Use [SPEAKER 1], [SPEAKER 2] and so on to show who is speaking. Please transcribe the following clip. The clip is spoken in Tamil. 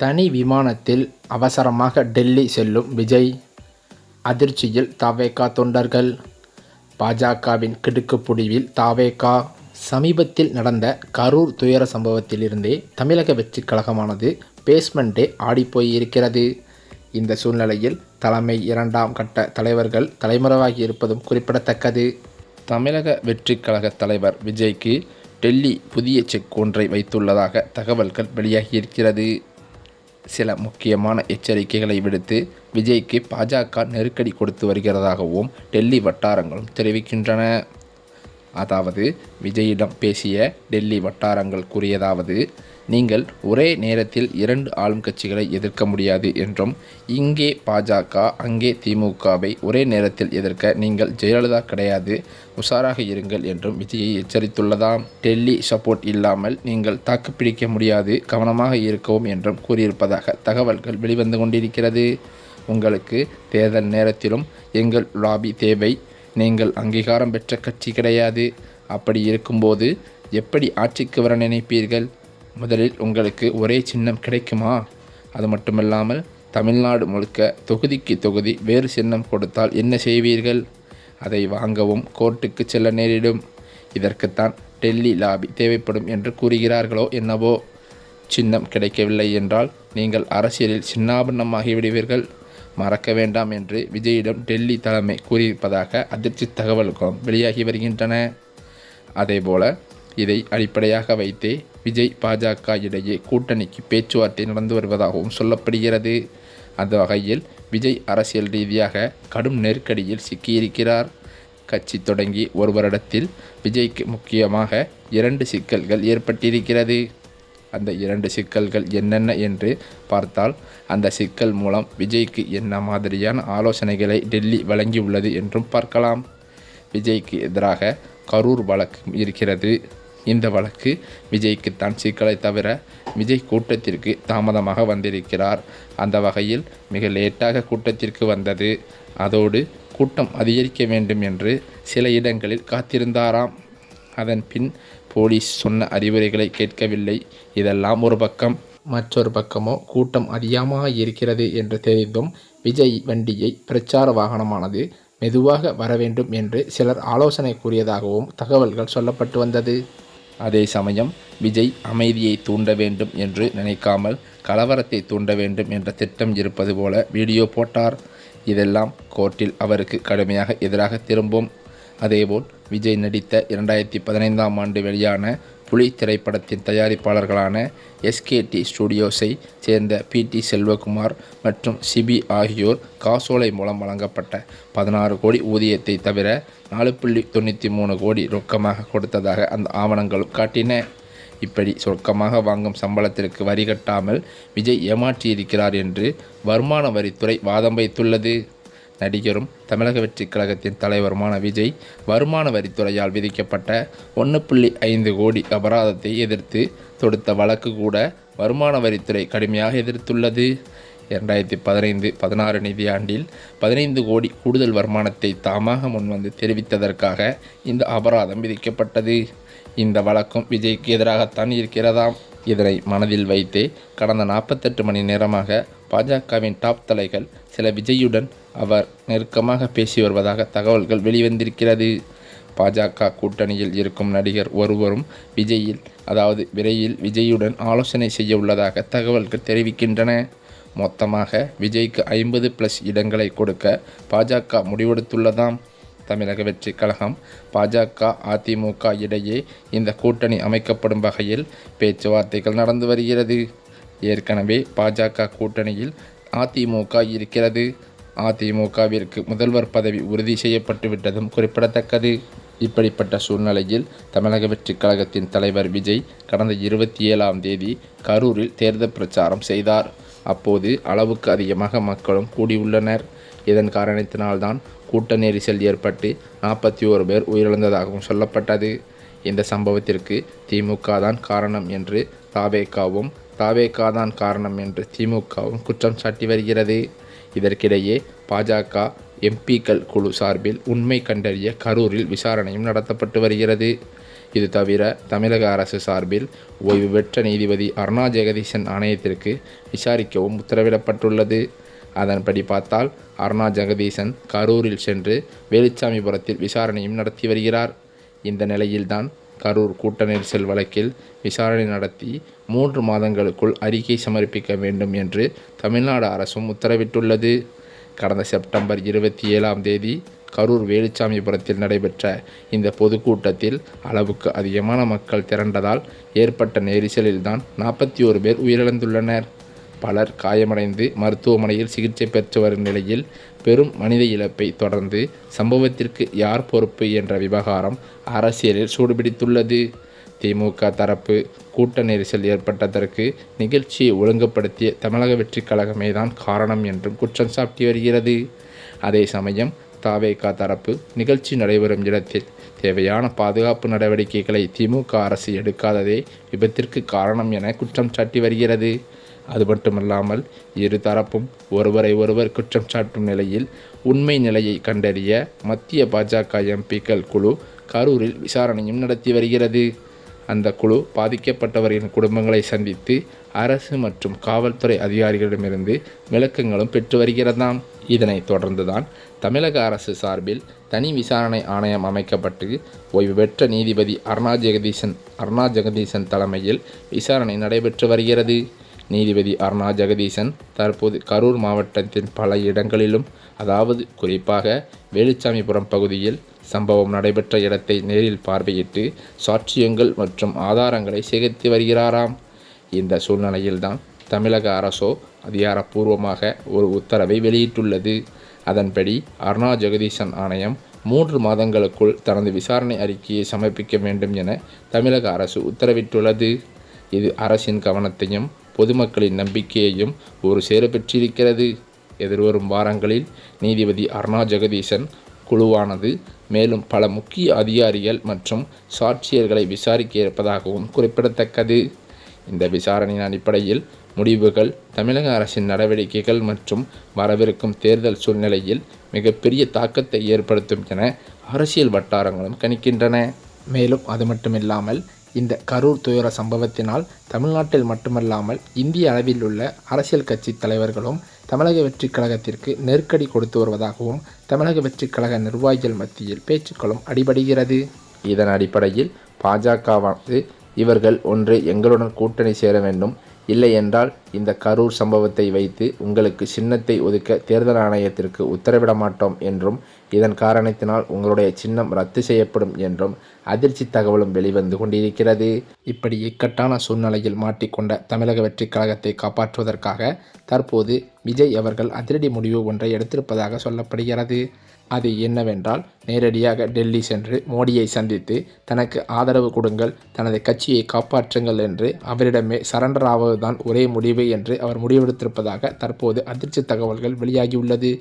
[SPEAKER 1] தனி விமானத்தில் அவசரமாக டெல்லி செல்லும் விஜய். அதிர்ச்சியில் தாவேகா தொண்டர்கள். பாஜகவின் கிடுக்கு புடிவில் தாவேகா. சமீபத்தில் நடந்த கரூர் துயர சம்பவத்திலிருந்தே தமிழக வெற்றி கழகமானது பேஸ்மெண்ட்டே ஆடிப்போய் இருக்கிறது. இந்த சூழ்நிலையில் தலைமை இரண்டாம் கட்ட தலைவர்கள் தலைமறைவாகி இருப்பதும் குறிப்பிடத்தக்கது. தமிழக வெற்றி கழக தலைவர் விஜய்க்கு டெல்லி புதிய செக் ஒன்றை வைத்துள்ளதாக தகவல்கள் வெளியாகியிருக்கிறது சில முக்கியமான எச்சரிக்கைகளை விடுத்து விஜய்க்கு பாஜக நெருக்கடி கொடுத்து வருகிறதாகவும் டெல்லி வட்டாரங்களும் தெரிவிக்கின்றன. அதாவது விஜயிடம் பேசிய டெல்லி வட்டாரங்கள் கூறியதாவது நீங்கள் ஒரே நேரத்தில் இரண்டு ஆளும் கட்சிகளை எதிர்க்க முடியாது என்றும் இங்கே பாஜக அங்கே திமுகவை ஒரே நேரத்தில் எதிர்க்க நீங்கள் ஜெயலலிதா கிடையாது உஷாராக இருங்கள் என்றும் விஜயை எச்சரித்துள்ளதாம். டெல்லி சப்போர்ட் இல்லாமல் நீங்கள் தாக்குப்பிடிக்க முடியாது கவனமாக இருக்கவும் என்றும் கூறியிருப்பதாக தகவல்கள் வெளிவந்து கொண்டிருக்கிறது. உங்களுக்கு தேர்தல் நேரத்திலும் எங்கள் லாபி தேவை. நீங்கள் அங்கீகாரம் பெற்ற கட்சி கிடையாது. அப்படி இருக்கும்போது எப்படி ஆட்சிக்கு வர நினைப்பீர்கள்? முதலில் உங்களுக்கு ஒரே சின்னம் கிடைக்குமா? அது மட்டுமில்லாமல் தமிழ்நாடு முழுக்க தொகுதிக்கு தொகுதி வேறு சின்னம் கொடுத்தால் என்ன செய்வீர்கள்? அதை வாங்கவும் கோர்ட்டுக்கு செல்ல நேரிடும். இதற்குத்தான் டெல்லி லாபி தேவைப்படும் என்று கூறுகிறார்களோ என்னவோ? சின்னம் கிடைக்கவில்லை என்றால் நீங்கள் அரசியலில் சின்னாபன்னமாகி விடுவீர்கள் மறக்க வேண்டாம் என்று விஜயிடம் டெல்லி தலைமை கூறியிருப்பதாக அதிர்ச்சி தகவல்களும் வெளியாகி வருகின்றன. அதேபோல இதை அடிப்படையாக வைத்தே விஜய் பாஜக இடையே கூட்டணிக்கு பேச்சுவார்த்தை நடந்து வருவதாகவும் சொல்லப்படுகிறது. அந்த வகையில் விஜய் அரசியல் ரீதியாக கடும் நெருக்கடியில் சிக்கியிருக்கிறார். கட்சி தொடங்கி ஒரு வருடத்தில் விஜய்க்கு முக்கியமாக இரண்டு சிக்கல்கள் ஏற்பட்டிருக்கிறது. அந்த இரண்டு சிக்கல்கள் என்னென்ன என்று பார்த்தால் அந்த சிக்கல் மூலம் விஜய்க்கு என்ன மாதிரியான ஆலோசனைகளை டெல்லி வழங்கியுள்ளது என்றும் பார்க்கலாம். விஜய்க்கு எதிராக கரூர் வழக்கு இருக்கிறது. இந்த வழக்கு விஜய்க்கு தான் சிக்கலை தவிர விஜய் கூட்டத்திற்கு தாமதமாக வந்திருக்கிறார். அந்த வகையில் மிக லேட்டாக கூட்டத்திற்கு வந்தது. அதோடு கூட்டம் அதிகரிக்க வேண்டும் என்று சில இடங்களில் காத்திருந்தாராம். அதன் பின் போலீஸ் சொன்ன அறிவுரைகளை கேட்கவில்லை. இதெல்லாம் ஒரு பக்கம் மற்றொரு பக்கமோ கூட்டம் அதிகமாக இருக்கிறது என்று தெரிந்தும் விஜய் வண்டியை பிரச்சார வாகனமானது மெதுவாக வர வேண்டும் என்று சிலர் ஆலோசனை கூறியதாகவும் தகவல்கள் சொல்லப்பட்டு வந்தது. அதே சமயம் விஜய் அமைதியை தூண்ட வேண்டும் என்று நினைக்காமல் கலவரத்தை தூண்ட வேண்டும் என்ற திட்டம் இருப்பது போல வீடியோ போட்டார். இதெல்லாம் கோர்ட்டில் அவருக்கு கடுமையாக எதிராக திரும்பும். அதேபோல் விஜய் நடித்த இரண்டாயிரத்தி பதினைந்தாம் ஆண்டு வெளியான புலி திரைப்படத்தின் தயாரிப்பாளர்களான எஸ்கேடி ஸ்டுடியோஸை சேர்ந்த பி டி செல்வகுமார் மற்றும் சிபி ஆகியோர் காசோலை மூலம் வழங்கப்பட்ட பதினாறு கோடி ஊதியத்தை தவிர நாலு புள்ளி தொண்ணூற்றி மூணு கோடி ரொக்கமாக கொடுத்ததாக அந்த ஆவணங்களும் காட்டின. இப்படி சொர்க்கமாக வாங்கும் சம்பளத்திற்கு வரி கட்டாமல் விஜய் ஏமாற்றியிருக்கிறார் என்று வருமான வரித்துறை வாதம் வைத்துள்ளது. நடிகரும் தமிழக வெற்றிக் கழகத்தின் தலைவருமான விஜய் வருமான வரித்துறையால் விதிக்கப்பட்ட ஒன்று புள்ளி ஐந்து கோடி அபராதத்தை எதிர்த்து தொடுத்த வழக்கு கூட வருமான வரித்துறை கடுமையாக எதிர்த்துள்ளது. இரண்டாயிரத்தி பதினைந்து பதினாறு நிதியாண்டில் பதினைந்து கோடி கூடுதல் வருமானத்தை தாமாக முன்வந்து தெரிவித்ததற்காக இந்த அபராதம் விதிக்கப்பட்டது. இந்த வழக்கும் விஜய்க்கு எதிராகத்தான் இருக்கிறதாம். இதனை மனதில் வைத்தே கடந்த நாற்பத்தெட்டு மணி நேரமாக பாஜகவின் டாப் தலைகள் சில விஜயுடன் அவர் நெருக்கமாக பேசி வருவதாக தகவல்கள் வெளிவந்திருக்கிறது. பாஜக கூட்டணியில் இருக்கும் நடிகர் ஒருவரும் விஜயில் அதாவது விரைவில் விஜயுடன் ஆலோசனை செய்ய உள்ளதாக தகவல்கள் தெரிவிக்கின்றன. மொத்தமாக விஜய்க்கு ஐம்பது ப்ளஸ் இடங்களை கொடுக்க பாஜக முடிவெடுத்துள்ளதாம். தமிழக வெற்றி கழகம் பாஜக அதிமுக இடையே இந்த கூட்டணி அமைக்கப்படும் வகையில் பேச்சுவார்த்தைகள் நடந்து வருகிறது. ஏற்கனவே பாஜக கூட்டணியில் அதிமுக இருக்கிறது. அதிமுகவிற்கு முதல்வர் பதவி உறுதி செய்யப்பட்டு விட்டதும் குறிப்பிடத்தக்கது. இப்படிப்பட்ட சூழ்நிலையில் தமிழக வெற்றி கழகத்தின் தலைவர் விஜய் கடந்த இருபத்தி ஏழாம் தேதி கரூரில் தேர்தல் பிரச்சாரம் செய்தார். அப்போது அளவுக்கு அதிகமாக மக்களும் கூடியுள்ளனர். இதன் காரணத்தினால்தான் கூட்ட நெரிசல் ஏற்பட்டு நாற்பத்தி ஓரு பேர் உயிரிழந்ததாகவும் சொல்லப்பட்டது. இந்த சம்பவத்திற்கு திமுக தான் காரணம் என்று தாவேக்காவும் தாவேகா தான் காரணம் என்று திமுகவும் குற்றம் சாட்டி வருகிறது. இதற்கிடையே பாஜக எம்பிக்கள் குழு சார்பில் உண்மை கண்டறிய கரூரில் விசாரணையும் நடத்தப்பட்டு வருகிறது. இது தவிர தமிழக அரசு சார்பில் ஓய்வு பெற்ற நீதிபதி அருணா ஜெகதீசன் ஆணையத்திற்கு விசாரிக்கவும் உத்தரவிடப்பட்டுள்ளது. அதன்படி பார்த்தால் அருணா ஜெகதீசன் கரூரில் சென்று வேலுச்சாமிபுரத்தில் விசாரணையும் நடத்தி வருகிறார். இந்த நிலையில்தான் கரூர் கூட்ட நெரிசல் வழக்கில் விசாரணை நடத்தி மூன்று மாதங்களுக்குள் அறிக்கை சமர்ப்பிக்க வேண்டும் என்று தமிழ்நாடு அரசும் உத்தரவிட்டுள்ளது. கடந்த செப்டம்பர் இருபத்தி ஏழாம் தேதி கரூர் வேலுச்சாமிபுரத்தில் நடைபெற்ற இந்த பொதுக்கூட்டத்தில் அளவுக்கு அதிகமான மக்கள் திரண்டதால் ஏற்பட்ட நெரிசலில்தான் நாற்பத்தி ஒரு பேர் உயிரிழந்துள்ளனர். பலர் காயமடைந்து மருத்துவமனையில் சிகிச்சை பெற்று வரும் நிலையில் பெரும் மனித இழப்பை தொடர்ந்து சம்பவத்திற்கு யார் பொறுப்பு என்ற விவகாரம் அரசியலில் சூடுபிடித்துள்ளது. திமுக தரப்பு கூட்ட நெரிசல் ஏற்பட்டதற்கு நிகழ்ச்சியை ஒழுங்குபடுத்திய தமிழக வெற்றிக் கழகமே தான் காரணம் என்றும் குற்றம் சாட்டி வருகிறது. அதே சமயம் தாவேகா தரப்பு நிகழ்ச்சி நடைபெறும் இடத்தில் தேவையான பாதுகாப்பு நடவடிக்கைகளை திமுக அரசு எடுக்காததே விபத்திற்கு காரணம் என குற்றம் சாட்டி வருகிறது. அது மட்டுமல்லாமல் இரு தரப்பும் ஒருவரை ஒருவர் குற்றம் சாட்டும் நிலையில் உண்மை நிலையை கண்டறிய மத்திய பாஜக எம்பிக்கள் குழு கரூரில் விசாரணையும் நடத்தி வருகிறது. அந்த குழு பாதிக்கப்பட்டவரின் குடும்பங்களை சந்தித்து அரசு மற்றும் காவல்துறை அதிகாரிகளிடமிருந்து விளக்கங்களும் பெற்று வருகிறதாம். இதனைத் தொடர்ந்துதான் தமிழக அரசு சார்பில் தனி விசாரணை ஆணையம் அமைக்கப்பட்டு ஓய்வு பெற்ற நீதிபதி அருணா ஜெகதீசன் அருணா ஜெகதீசன் தலைமையில் விசாரணை நடைபெற்று வருகிறது. நீதிபதி அருணா ஜெகதீசன் தற்போது கரூர் மாவட்டத்தின் பல இடங்களிலும் அதாவது குறிப்பாக வேலுச்சாமிபுரம் பகுதியில் சம்பவம் நடைபெற்ற இடத்தை நேரில் பார்வையிட்டு சாட்சியங்கள் மற்றும் ஆதாரங்களை சேகரித்து வருகிறாராம். இந்த சூழ்நிலையில்தான் தமிழக அரசோ அதிகாரப்பூர்வமாக ஒரு உத்தரவை வெளியிட்டுள்ளது. அதன்படி அருணா ஜெகதீசன் ஆணையம் மூன்று மாதங்களுக்குள் தனது விசாரணை அறிக்கையை சமர்ப்பிக்க வேண்டும் என தமிழக அரசு உத்தரவிட்டுள்ளது. இது அரசின் கவனத்தையும் பொதுமக்களின் நம்பிக்கையையும் ஒரு சேர பெற்றிருக்கிறது. எதிர்வரும் வாரங்களில் நீதிபதி அருணா ஜெகதீசன் குழுவானது மேலும் பல முக்கிய அதிகாரிகள் மற்றும் சாட்சியர்களை விசாரிக்க இருப்பதாகவும் குறிப்பிடத்தக்கது. இந்த விசாரணையின் அடிப்படையில் முடிவுகள் தமிழக அரசின் நடவடிக்கைகள் மற்றும் வரவிருக்கும் தேர்தல் சூழ்நிலையில் மிகப்பெரிய தாக்கத்தை ஏற்படுத்தும் என அரசியல் வட்டாரங்களும் கணிக்கின்றன. மேலும் அது மட்டுமில்லாமல் இந்த கரூர் துயர சம்பவத்தினால் தமிழ்நாட்டில் மட்டுமல்லாமல் இந்திய அளவில் உள்ள அரசியல் கட்சி தலைவர்களும் தமிழக வெற்றிக் கழகத்திற்கு நெருக்கடி கொடுத்து வருவதாகவும் தமிழக வெற்றிக் கழக நிர்வாகிகள் மத்தியில் பேச்சுக்களும் அடிபடுகிறது. இதன் அடிப்படையில் பாஜகவானது இவர்கள் ஒன்று எங்களுடன் கூட்டணி சேர வேண்டும். இல்லை என்றால் இந்த கரூர் சம்பவத்தை வைத்து உங்களுக்கு சின்னத்தை ஒதுக்க தேர்தல் ஆணையத்திற்கு உத்தரவிட மாட்டோம் என்றும் இதன் காரணத்தினால் உங்களுடைய சின்னம் ரத்து செய்யப்படும் என்றும் அதிர்ச்சி தகவலும் வெளிவந்து கொண்டிருக்கிறது. இப்படி இக்கட்டான சூழ்நிலையில் மாட்டிக்கொண்ட தமிழக வெற்றிக் கழகத்தை காப்பாற்றுவதற்காக தற்போது விஜய் அவர்கள் அதிரடி முடிவு ஒன்றை எடுத்திருப்பதாக சொல்லப்படுகிறது. அது என்னவென்றால் நேரடியாக டெல்லி சென்று மோடியை சந்தித்து தனக்கு ஆதரவு கொடுங்கள் தனது கட்சியை காப்பாற்றுங்கள் என்று அவரிடமே சரண்டர் ஆவதுதான் ஒரே முடிவு என்று அவர் முடிவெடுத்திருப்பதாக தற்போது அதிர்ச்சி தகவல்கள் வெளியாகியுள்ளது.